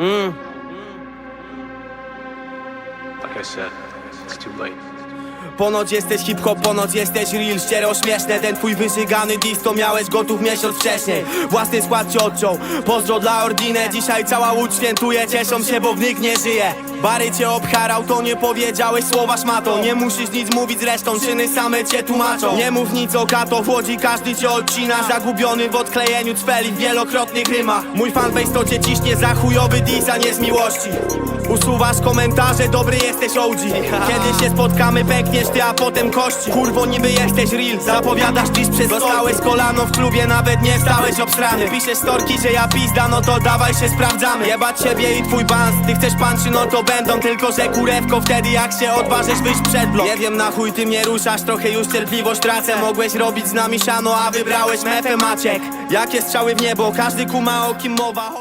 Like I said, it's too late. Ponoć jesteś hip-hop, ponoć jesteś real. Ściero śmieszne, ten twój wyżygany dis To miałeś gotów miesiąc wcześniej. Własny skład cię odciął Pozdro dla Ordinę Dzisiaj cała łódź świętuje Cieszą się, bo wnik nie żyje Bary cię obcharał, to nie powiedziałeś słowa szmato. Nie musisz nic mówić zresztą, czyny same cię tłumaczą. Nie mów nic o kato, w łodzi każdy cię odcina. Zagubiony w odklejeniu cweli w wielokrotnych rymach. Mój fanbase to cię ciśnie za chujowy nie z miłości. Usuwasz komentarze, dobry jesteś OG Kiedy się spotkamy, pękniesz ty, a potem kości. Kurwo, niby jesteś real, zapowiadasz dziś przez Dostałeś kolano w klubie, nawet nie stałeś obstrany Piszesz storki, że ja pizda, no to dawaj się sprawdzamy. Jebać ciebie i twój bans, ty chcesz panchy, no to będą Tylko, że kurewko wtedy jak się odważysz wyjść przed blok. Nie wiem na chuj ty mnie ruszasz, trochę już cierpliwość tracę. Mogłeś robić z nami siano, a wybrałeś mefę Maciek. Jakie strzały w niebo, każdy kuma o kim mowa